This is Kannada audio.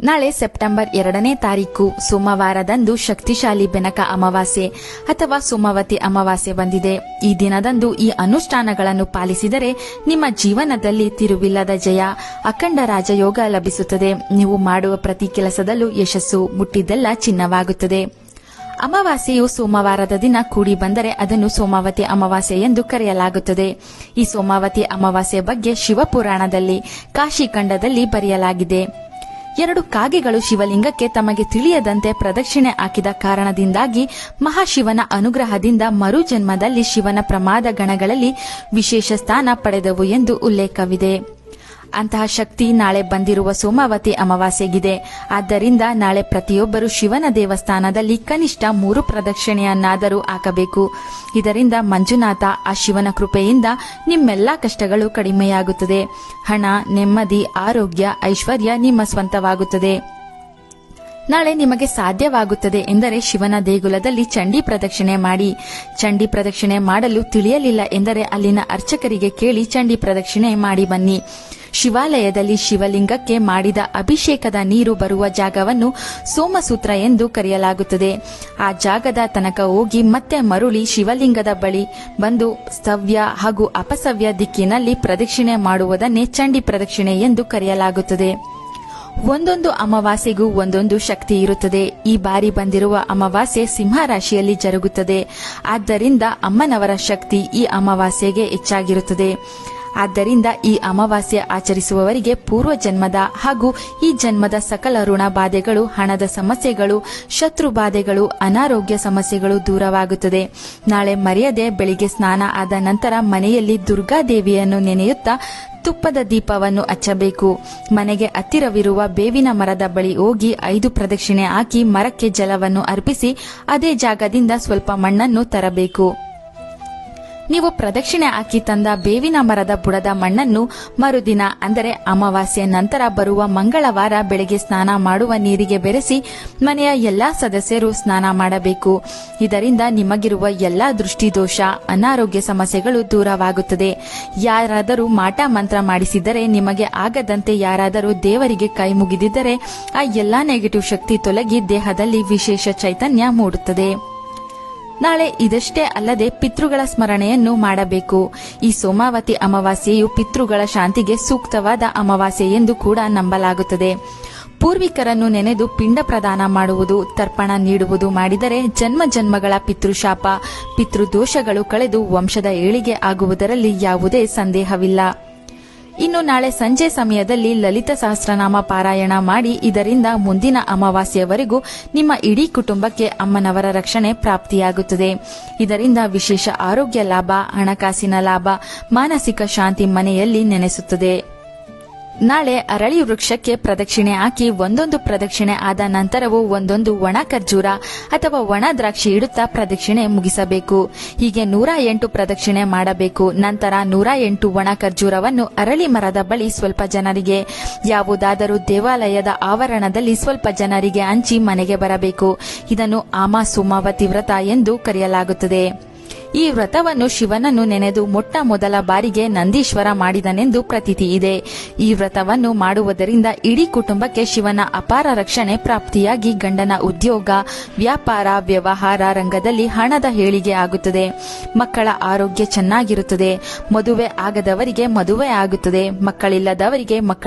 ನಾಳೆ ಸೆಪ್ಟೆಂಬರ್ ಎರಡನೇ ತಾರೀಕು ಸೋಮವಾರದಂದು ಶಕ್ತಿಶಾಲಿ ಬೆನಕ ಅಮಾವಾಸ್ಯೆ ಅಥವಾ ಸೋಮವತಿ ಅಮಾವಾಸ್ಯೆ ಬಂದಿದೆ. ಈ ದಿನದಂದು ಈ ಅನುಷ್ಠಾನಗಳನ್ನು ಪಾಲಿಸಿದರೆ ನಿಮ್ಮ ಜೀವನದಲ್ಲಿ ತಿರುವಿಲ್ಲದ ಜಯ, ಅಖಂಡ ರಾಜಯೋಗ ಲಭಿಸುತ್ತದೆ. ನೀವು ಮಾಡುವ ಪ್ರತಿ ಕೆಲಸದಲ್ಲೂ ಯಶಸ್ಸು ಮುಟ್ಟಿದ್ದೆಲ್ಲ ಚಿನ್ನವಾಗುತ್ತದೆ. ಅಮಾವಾಸ್ಯೆಯು ಸೋಮವಾರದ ದಿನ ಕೂಡಿ ಬಂದರೆ ಅದನ್ನು ಸೋಮಾವತಿ ಅಮಾವಾಸ್ಯೆ ಎಂದು ಕರೆಯಲಾಗುತ್ತದೆ. ಈ ಸೋಮಾವತಿ ಅಮಾವಾಸ್ಯೆ ಬಗ್ಗೆ ಶಿವಪುರಾಣದಲ್ಲಿ ಕಾಶಿಖಂಡದಲ್ಲಿ ಬರೆಯಲಾಗಿದೆ. ಎರಡು ಕಾಗೆಗಳು ಶಿವಲಿಂಗಕ್ಕೆ ತಮಗೆ ತಿಳಿಯದಂತೆ ಪ್ರದಕ್ಷಿಣೆ ಹಾಕಿದ ಕಾರಣದಿಂದಾಗಿ ಮಹಾಶಿವನ ಅನುಗ್ರಹದಿಂದ ಮರುಜನ್ಮದಲ್ಲಿ ಶಿವನ ಪ್ರಮಾದ ಗಣಗಳಲ್ಲಿ ವಿಶೇಷ ಸ್ಥಾನ ಪಡೆದವು ಎಂದು ಉಲ್ಲೇಖವಿದೆ. ಅಂತಹ ಶಕ್ತಿ ನಾಳೆ ಬಂದಿರುವ ಸೋಮಾವತಿ ಅಮಾವಾಸ್ಯೆಗಿದೆ. ಆದ್ದರಿಂದ ನಾಳೆ ಪ್ರತಿಯೊಬ್ಬರು ಶಿವನ ದೇವಸ್ಥಾನದಲ್ಲಿ ಕನಿಷ್ಠ ಮೂರು ಪ್ರದಕ್ಷಿಣೆಯನ್ನಾದರೂ ಹಾಕಬೇಕು. ಇದರಿಂದ ಮಂಜುನಾಥ ಆ ಶಿವನ ಕೃಪೆಯಿಂದ ನಿಮ್ಮೆಲ್ಲ ಕಷ್ಟಗಳು ಕಡಿಮೆಯಾಗುತ್ತದೆ. ಹಣ, ನೆಮ್ಮದಿ, ಆರೋಗ್ಯ, ಐಶ್ವರ್ಯ ನಿಮ್ಮ ಸ್ವಂತವಾಗುತ್ತದೆ. ನಾಳೆ ನಿಮಗೆ ಸಾಧ್ಯವಾಗುತ್ತದೆ ಎಂದರೆ ಶಿವನ ದೇಗುಲದಲ್ಲಿ ಚಂಡಿ ಪ್ರದಕ್ಷಿಣೆ ಮಾಡಿ. ಚಂಡಿ ಪ್ರದಕ್ಷಿಣೆ ಮಾಡಲು ತಿಳಿಯಲಿಲ್ಲ ಎಂದರೆ ಅಲ್ಲಿನ ಅರ್ಚಕರಿಗೆ ಕೇಳಿ ಚಂಡಿ ಪ್ರದಕ್ಷಿಣೆ ಮಾಡಿ ಬನ್ನಿ. ಶಿವಾಲಯದಲ್ಲಿ ಶಿವಲಿಂಗಕ್ಕೆ ಮಾಡಿದ ಅಭಿಷೇಕದ ನೀರು ಬರುವ ಜಾಗವನ್ನು ಸೋಮಸೂತ್ರ ಎಂದು ಕರೆಯಲಾಗುತ್ತದೆ. ಆ ಜಾಗದ ತನಕ ಹೋಗಿ ಮತ್ತೆ ಮರುಳಿ ಶಿವಲಿಂಗದ ಬಳಿ ಬಂದು ಸ್ತವ್ಯ ಹಾಗೂ ಅಪಸವ್ಯ ದಿಕ್ಕಿನಲ್ಲಿ ಪ್ರದಕ್ಷಿಣೆ ಮಾಡುವುದನ್ನೇ ಚಂಡಿ ಪ್ರದಕ್ಷಿಣೆ ಎಂದು ಕರೆಯಲಾಗುತ್ತದೆ. ಒಂದೊಂದು ಅಮಾವಾಸ್ಯೆಗೂ ಒಂದೊಂದು ಶಕ್ತಿ ಇರುತ್ತದೆ. ಈ ಬಾರಿ ಬಂದಿರುವ ಅಮಾವಾಸ್ಯೆ ಸಿಂಹ ರಾಶಿಯಲ್ಲಿ ಜರುಗುತ್ತದೆ. ಆದ್ದರಿಂದ ಅಮ್ಮನವರ ಶಕ್ತಿ ಈ ಅಮಾವಾಸ್ಯೆಗೆ ಹೆಚ್ಚಾಗಿರುತ್ತದೆ. ಆದ್ದರಿಂದ ಈ ಅಮಾವಾಸ್ಯೆ ಆಚರಿಸುವವರಿಗೆ ಪೂರ್ವ ಜನ್ಮದ ಹಾಗೂ ಈ ಜನ್ಮದ ಸಕಲ ಋಣ ಬಾಧೆಗಳು, ಹಣದ ಸಮಸ್ಯೆಗಳು, ಶತ್ರು ಬಾಧೆಗಳು, ಅನಾರೋಗ್ಯ ಸಮಸ್ಯೆಗಳು ದೂರವಾಗುತ್ತದೆ. ನಾಳೆ ಮರೆಯದೆ ಬೆಳಿಗ್ಗೆ ಸ್ನಾನ ಆದ ನಂತರ ಮನೆಯಲ್ಲಿ ದುರ್ಗಾದೇವಿಯನ್ನು ನೆನೆಯುತ್ತಾ ತುಪ್ಪದ ದೀಪವನ್ನು ಹಚ್ಚಬೇಕು. ಮನೆಗೆ ಹತ್ತಿರವಿರುವ ಬೇವಿನ ಮರದ ಬಳಿ ಹೋಗಿ ಐದು ಪ್ರದಕ್ಷಿಣೆ ಹಾಕಿ ಮರಕ್ಕೆ ಜಲವನ್ನು ಅರ್ಪಿಸಿ, ಅದೇ ಜಾಗದಿಂದ ಸ್ವಲ್ಪ ಮಣ್ಣನ್ನು ತರಬೇಕು. ನೀವು ಪ್ರದಕ್ಷಿಣೆ ಹಾಕಿ ತಂದ ಬೇವಿನ ಮರದ ಬುಡದ ಮಣ್ಣನ್ನು ಮರುದಿನ, ಅಂದರೆ ಅಮಾವಾಸ್ಯೆ ನಂತರ ಬರುವ ಮಂಗಳವಾರ ಬೆಳಗ್ಗೆ ಸ್ನಾನ ಮಾಡುವ ನೀರಿಗೆ ಬೆರೆಸಿ ಮನೆಯ ಎಲ್ಲಾ ಸದಸ್ಯರು ಸ್ನಾನ ಮಾಡಬೇಕು. ಇದರಿಂದ ನಿಮಗಿರುವ ಎಲ್ಲಾ ದೃಷ್ಟಿದೋಷ, ಅನಾರೋಗ್ಯ ಸಮಸ್ಯೆಗಳು ದೂರವಾಗುತ್ತದೆ. ಯಾರಾದರೂ ಮಾಟ ಮಂತ್ರ ಮಾಡಿಸಿದರೆ ನಿಮಗೆ ಆಗದಂತೆ ಯಾರಾದರೂ ದೇವರಿಗೆ ಕೈ ಮುಗಿದಿದ್ದರೆ, ಆ ಎಲ್ಲಾ ನೆಗೆಟಿವ್ ಶಕ್ತಿ ತೊಲಗಿ ದೇಹದಲ್ಲಿ ವಿಶೇಷ ಚೈತನ್ಯ ಮೂಡುತ್ತದೆ. ನಾಳೆ ಇದಷ್ಟೇ ಅಲ್ಲದೆ ಪಿತೃಗಳ ಸ್ಮರಣೆಯನ್ನು ಮಾಡಬೇಕು. ಈ ಸೋಮಾವತಿ ಅಮಾವಾಸ್ಯೆಯು ಪಿತೃಗಳ ಶಾಂತಿಗೆ ಸೂಕ್ತವಾದ ಅಮಾವಾಸ್ಯೆ ಎಂದು ಕೂಡ ನಂಬಲಾಗುತ್ತದೆ. ಪೂರ್ವಿಕರನ್ನು ನೆನೆದು ಪಿಂಡ ಪ್ರದಾನ ಮಾಡುವುದು, ತರ್ಪಣ ನೀಡುವುದು ಮಾಡಿದರೆ ಜನ್ಮ ಜನ್ಮಗಳ ಪಿತೃಶಾಪ, ಪಿತೃದೋಷಗಳು ಕಳೆದು ವಂಶದ ಏಳಿಗೆ ಆಗುವುದರಲ್ಲಿ ಯಾವುದೇ ಸಂದೇಹವಿಲ್ಲ. ಇನ್ನು ನಾಳೆ ಸಂಜೆ ಸಮಯದಲ್ಲಿ ಲಲಿತ ಸಹಸ್ರನಾಮ ಪಾರಾಯಣ ಮಾಡಿ ಇದರಿಂದ ಮುಂದಿನ ಅಮಾವಾಸ್ಯೆಯವರೆಗೂ ನಿಮ್ಮ ಇಡೀ ಕುಟುಂಬಕ್ಕೆ ಅಮ್ಮನವರ ರಕ್ಷಣೆ ಪ್ರಾಪ್ತಿಯಾಗುತ್ತದೆ. ಇದರಿಂದ ವಿಶೇಷ ಆರೋಗ್ಯ ಲಾಭ, ಹಣಕಾಸಿನ ಲಾಭ, ಮಾನಸಿಕ ಶಾಂತಿ ಮನೆಯಲ್ಲಿ ನೆನೆಸುತ್ತದೆ. ನಾಳೆ ಅರಳಿ ವೃಕ್ಷಕ್ಕೆ ಪ್ರದಕ್ಷಿಣೆ ಹಾಕಿ ಒಂದೊಂದು ಪ್ರದಕ್ಷಿಣೆ ಆದ ನಂತರವೂ ಒಂದೊಂದು ಒಣ ಖರ್ಜೂರ ಅಥವಾ ಒಣ ದ್ರಾಕ್ಷಿ ಇಡುತ್ತಾ ಪ್ರದಕ್ಷಿಣೆ ಮುಗಿಸಬೇಕು. ಹೀಗೆ ನೂರ ಎಂಟು ಪ್ರದಕ್ಷಿಣೆ ಮಾಡಬೇಕು. ನಂತರ ನೂರ ಎಂಟು ಒಣ ಖರ್ಜೂರವನ್ನು ಅರಳಿ ಮರದ ಬಳಿ ಸ್ವಲ್ಪ ಜನರಿಗೆ. ಯಾವುದಾದರೂ ದೇವಾಲಯದ ಆವರಣದಲ್ಲಿ ಸ್ವಲ್ಪ ಜನರಿಗೆ ಹಂಚಿ ಮನೆಗೆ ಬರಬೇಕು. ಇದನ್ನು ಆಮಾ ಸುಮಾವತಿ ವ್ರತ ಎಂದು ಕರೆಯಲಾಗುತ್ತದೆ. ಈ ವ್ರತವನ್ನು ಶಿವನನ್ನು ನೆನೆದು ಮೊಟ್ಟ ಮೊದಲ ಬಾರಿಗೆ ನಂದೀಶ್ವರ ಮಾಡಿದನೆಂದು ಪ್ರತೀತಿ ಇದೆ. ಈ ವ್ರತವನ್ನು ಮಾಡುವುದರಿಂದ ಇಡೀ ಕುಟುಂಬಕ್ಕೆ ಶಿವನ ಅಪಾರ ರಕ್ಷಣೆ ಪ್ರಾಪ್ತಿಯಾಗಿ ಗಂಡನ ಉದ್ಯೋಗ, ವ್ಯಾಪಾರ, ವ್ಯವಹಾರ ರಂಗದಲ್ಲಿ ಹಣದ ಹೇಳಿಗೆ ಆಗುತ್ತದೆ. ಮಕ್ಕಳ ಆರೋಗ್ಯ ಚೆನ್ನಾಗಿರುತ್ತದೆ. ಮದುವೆ ಆಗದವರಿಗೆ ಮದುವೆ ಆಗುತ್ತದೆ. ಮಕ್ಕಳಿಲ್ಲದವರಿಗೆ ಮಕ್ಕಳ